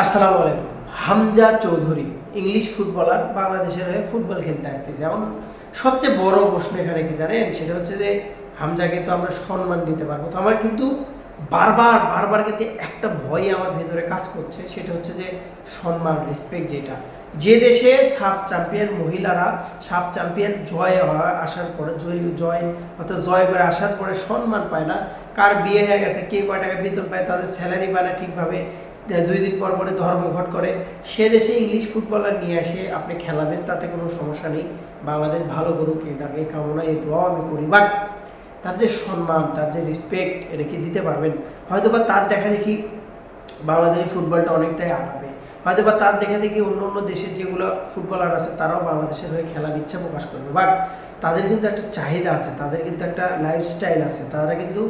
আসসালামু আলাইকুম। Hamza Chowdhury, English footballer, বাংলাদেশের হয়ে ফুটবল খেলতে আসতেছে। এখন সবচেয়ে বড় প্রশ্ন এখানে কি জানেন? সেটা হচ্ছে যে, হামজাকে তো আমরা সম্মান দিতে পারব। তো আমার কিন্তু বারবার বারবার কিন্তু একটা ভয় আমার ভেতরে কাজ করছে। সেটা হচ্ছে যে, সম্মান রেসপেক্ট যেটা। যে দেশে সাব চ্যাম্পিয়ন মহিলারা, সাব চ্যাম্পিয়ন জয় আসার পরে জয় জয়, অর্থাৎ জয় করে আসার পরে সম্মান পায় না। কার বিয়ে হয়ে গেছে, কে কয় টাকা বেতন পায়, তাদের স্যালারি পায় না ঠিকভাবে। দুই দিন পর পরে ধর্মঘট করে, সে দেশে ইংলিশ ফুটবলার নিয়ে এসে আপনি খেলাবেন, তাতে কোনো সমস্যা নেই। বাংলাদেশ ভালো করুক, এই দাম এই কামনা এই দোয়াও আমি করি। বাট তার যে সম্মান, তার যে রেসপেক্ট এটা কি দিতে পারবেন? হয়তো বা তার দেখা দেখি বাংলাদেশি ফুটবলটা অনেকটাই আগাবে। হয়তো বা তার দেখা দেখি অন্য অন্য দেশের যেগুলো ফুটবলার আছে, তারাও বাংলাদেশের হয়ে খেলার ইচ্ছা প্রকাশ করবে। বাট তাদের কিন্তু একটা চাহিদা আছে, তাদের কিন্তু একটা লাইফস্টাইল আছে। তারা কিন্তু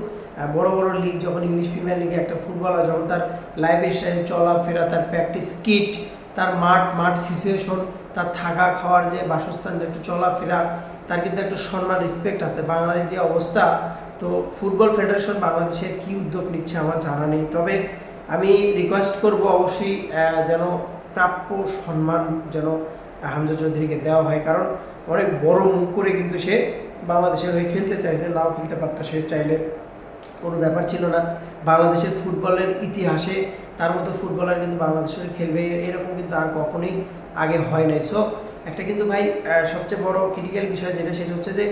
বড় বড় লিগ যখন ইংলিশ প্রিমিয়ার লিগে একটা ফুটবলার যখন তার লাইফ স্টাইল চলাফেরা তার প্র্যাকটিস কিট তার মাঠ মাঠ সিচুয়েশন তার থাকা খাওয়ার যে বাসস্থান যে একটু চলাফেরা তার কিন্তু একটা সম্মান রেসপেক্ট আছে। বাংলাদেশের যে অবস্থা, তো ফুটবল ফেডারেশন বাংলাদেশের কি উদ্যোগ নিচ্ছে আমার জানা নেই। তবে আমি রিকোয়েস্ট করব অবশ্যই যেন প্রাপ্য সম্মান যেন হামজা চৌধুরীকে দেওয়া হয়। কারণ অনেক বড় মুখ করে কিন্তু সে বাংলাদেশের হয়ে খেলতে চাইছে নাও খেলতে পারত সে চাইলে। কোনো ব্যাপার ছিল না। বাংলাদেশের ফুটবলের ইতিহাসে তার মতো ফুটবলার কিন্তু বাংলাদেশের খেলবে, এরকম কিন্তু আর কখনোই আগে হয় নাই। সো একটা কিন্তু ভাই সবচেয়ে বড় ক্রিটিক্যাল বিষয় যেটা, সেটা হচ্ছে যে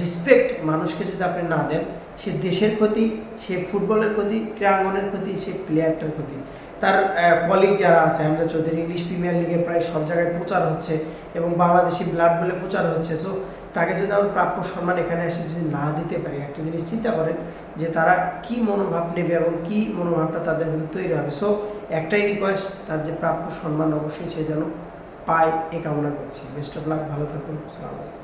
রেসপেক্ট মানুষকে যদি আপনি না দেন, সে দেশের ক্ষতি, সে ফুটবলের ক্ষতি, ক্রীড়াঙ্গনের ক্ষতি, সে প্লেয়ারটার ক্ষতি। তার কলিগ যারা আছে, হামজা চৌধুরী ইংলিশ প্রিমিয়ার লিগে প্রায় সব জায়গায় প্রচার হচ্ছে এবং বাংলাদেশি ব্লাড বলে প্রচার হচ্ছে। সো তাকে যদি আমরা প্রাপ্য সম্মান এখানে এসে যদি না দিতে পারি, একটা জিনিস চিন্তা করেন যে তারা কি মনোভাব নেবে এবং কি মনোভাবটা তাদের মধ্যে তৈরি হবে। সো একটাই রিকোয়েস্ট তার যে প্রাপ্য সম্মান অবশ্যই সে যেন পায় এ কামনা করছি। বেস্ট অফ লাক ভালো থাকুন আসসালামু আলাইকুম।